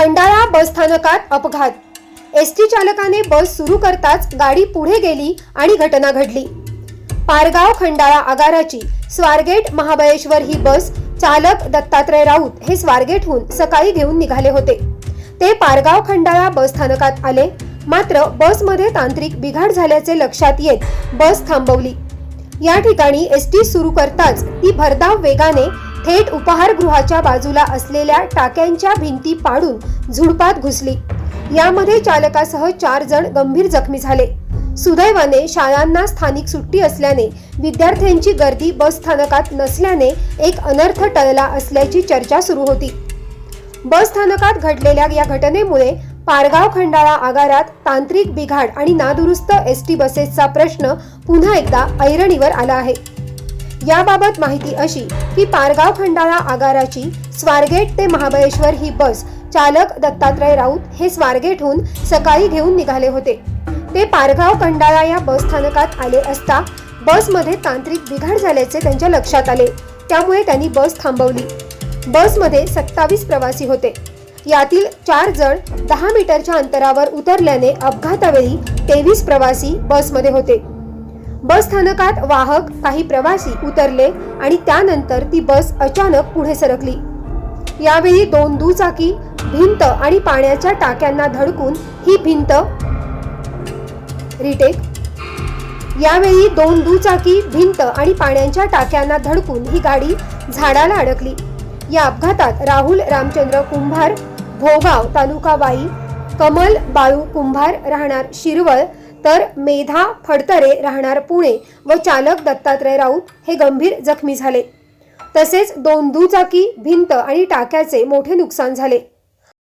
खंडाळा बस स्थानकात अपघात. S T चालकाने बस सुरू करताच गाडी पुढे गेली आणि घटना घडली. पारगाव खंडाळा आगाराची स्वारगेट महाबळेश्वर ही बस चालक दत्तात्रय राऊत हे स्वारगेटहून सकाळी घेऊन निघाले होते. ते पारगाव खंडाळा बस स्थानकात आले. मात्र बसमध्ये तांत्रिक बिघाड झाल्याचे लक्षात येत बस थांबवली. या ठिकाणी एस टी सुरू करताच ती भरधाव वेगाने थेट उपहारगृहाच्या बाजूला असलेल्या टाक्यांच्या भिंती पाडून झुडपात घुसली. यामध्ये चालकासह चार जण गंभीर जखमी झाले. सुदैवाने शाळांना स्थानिक सुट्टी असल्याने विद्यार्थ्यांची गर्दी बस स्थानकात नसल्याने एक अनर्थ टळला असल्याची चर्चा सुरू होती. बस स्थानकात घडलेल्या या घटनेमुळे पारगाव खंडाळा आगारात तांत्रिक बिघाड आणि नादुरुस्त एस टी बसेसचा प्रश्न पुन्हा एकदा ऐरणीवर आला आहे. याबाबत माहिती अशी की पारगाव खंडाळा आगाराची स्वारगेट ते महाबळेश्वर ही बस चालक दत्तात्रय राऊत हे स्वारगेटहून सकाळी घेऊन निघाले होते. ते पारगाव खंडाळा या बस स्थानकात आले असता बसमध्ये तांत्रिक बिघाड झाल्याचे त्यांच्या लक्षात आले. त्यामुळे त्यांनी बस थांबवली. बसमध्ये सत्तावीस प्रवासी होते. यातील चार जण दहा मीटरच्या अंतरावर उतरल्याने अपघातावेळी तेवीस प्रवासी बसमध्ये होते. बस स्थानकात वाहक काही प्रवासी उतरले आणि त्यानंतर ती बस अचानक पुढे सरकली. यावेळी दोन दुचाकी भिंत आणि पाण्याच्या टाक्यांना धडकून ही भिंत रिटेक. यावेळी दोन दुचाकी भिंत आणि पाण्याच्या टाक्यांना धडकून ही गाडी झाडाला अडकली. या अपघातात राहुल रामचंद्र कुंभार भोगाव तालुका वाई कमल बाळू कुंभार राहणार शिरवळ तर मेधा फडतरे राहणार पुणे व चालक दत्तात्रय राऊत हे गंभीर जखमी झाले. तसेच दोन दुचाकी भिंत आणि टाक्याचे मोठे नुकसान झाले.